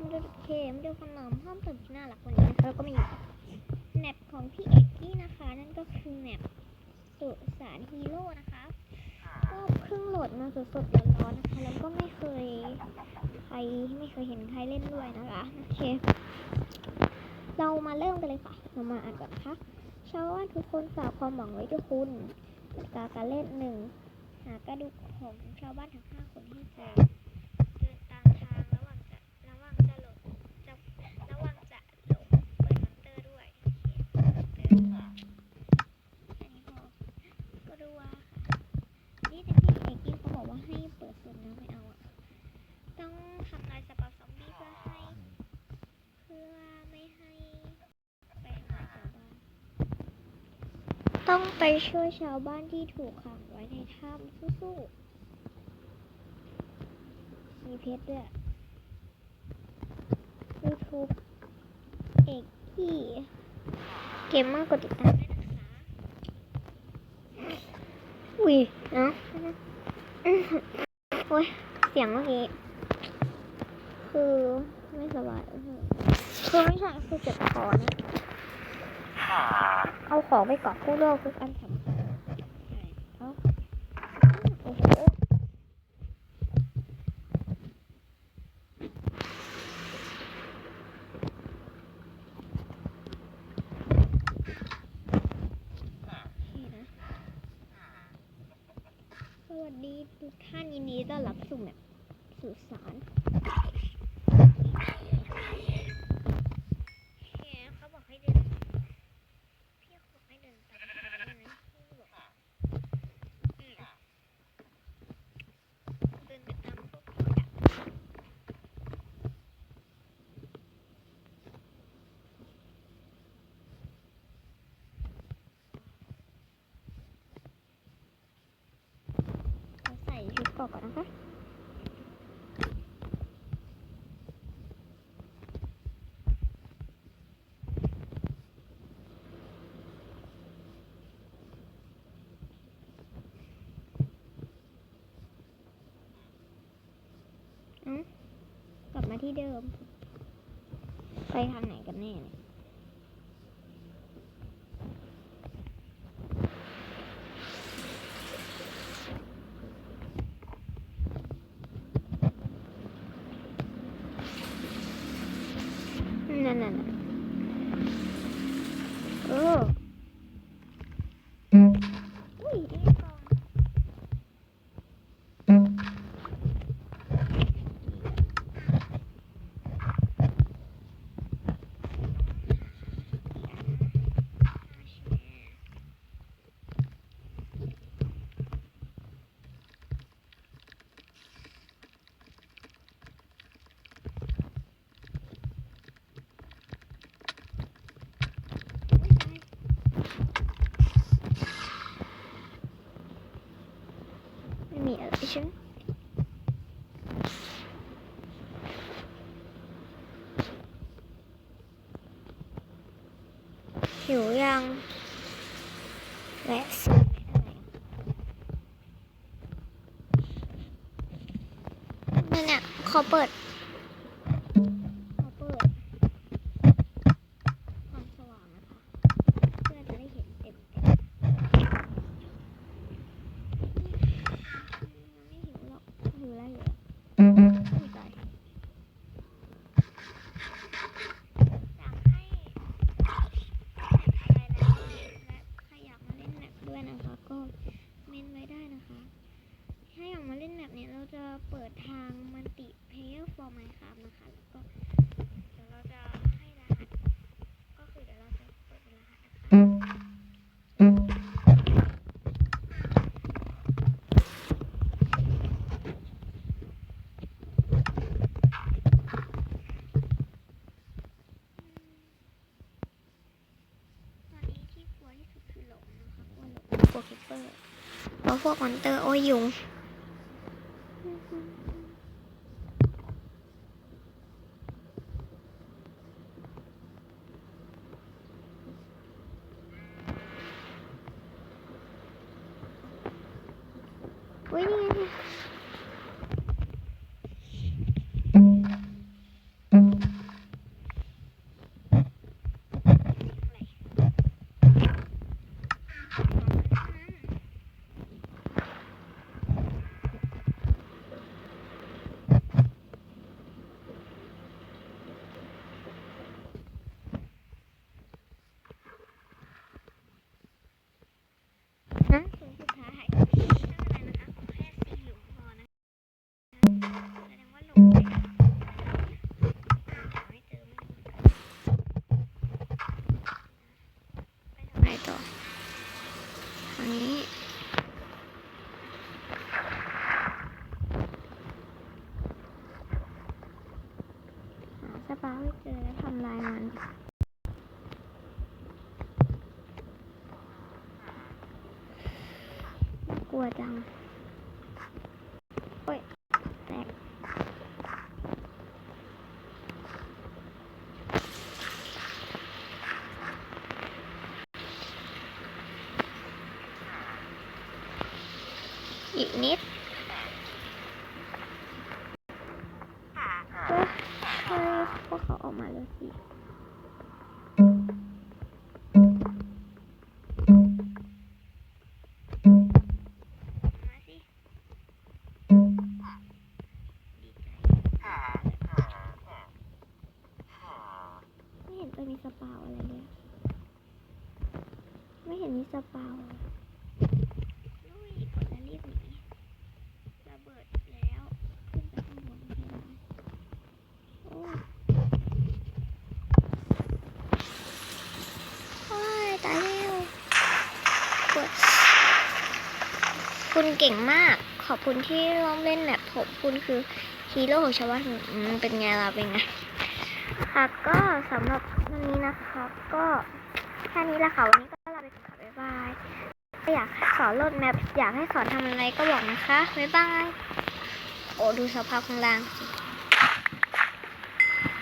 มดูเคมดูขนมเพิ่มเติมที่น่ารักกว่านี้นะคะแล้วก็มาอยู่แมปของพี่เอกกี้นะคะ นั่นก็คือแมปสุสานฮีโร่นะคะก็เพิ่งโหลดมาสดๆร้อนๆนะคะ แล้วก็ไม่เคยใครไม่เคยเห็นใครเล่นด้วยนะคะโอเคเรามาเริ่มกันเลยค่ะเรามาอ่านก่อนนะคะชาวบ้านทุกคนฝากความหวังไว้ที่คุณกติกาการเล่นหนึ่งหากระดูกของชาวบ้านทั้งห้าคนให้เจอเดินตามทางระหว่างจะระหว่างจะหลบจะระหว่างจะหลบเปิดมอนเตอร์ด้วยโอเคเปิดมอนเตอร์แค่นี้พอ ก็ดูว่าค่ะนี่แต่พี่เอกกี้เขาบอกว่าให้เปิดสุดนะไม่เอาอะต้องทำลายสปาซอมบี้เพื่อให้เพื่อไม่ให้ไปทำลาชาวบ้านต้องไปช่วยชาวบ้านที่ถูกขังไว้ในถ้ำสู้ๆมีเพชรด้วย YouTube เอกกี้เกมมากกดติดตามด้วยนะคะ อุ้ยเนาะโอ้ยเสียงเมื่อกี้คือไม่สบายเออคือไม่ใช่คือเจ็บคอเนี่ยเอาของไปกอบกู้โลกคืออันสำคัญใช่เอาโอ้โห นี่นะ สวัส ดีทุกท่านยินดีต้อนรับสู่แบบสุสานเนี่ยเขาบอกให้เดิน พี่เขาบอกให้เดินตามทางนะพี่บอกอืมเดินไปตามพวกพี่อะเรา กก่อนนะคะกลับมาที่เดิม ไปทางไหนกันแน่เนี่ย นั่นนั่ มีอะไรใช่ไหมหิวยังและซื้อไม่ได้นั่นเนี่ยขอเปิด อร์เพราะพวกมอนเตอร์โอ้ยยุงอุ้ยนี่ไง วจังโอ้ยแตกอีกนิด นมีสปาวลุยกดแล้วรีบหนีระเบิดแล้วขึ้นไปข้างบนให้โอ้ยตายแล้วคุณเก่งมาก ขอบคุณที่ร่วมเล่นแบบผมคุณคือฮีโร่ของชาวบ้านเป็นไงล่ะเป็นไง ค่ะก็สำหรับวันนี้นะคะ ก็แค่นี้ละค่ะวันนี้ อยากสอนรถแมพอยากให้สอนทำอะไรก็บอกนะคะบ๊ายบายโอ้ดูสภาพข้างล่างสิ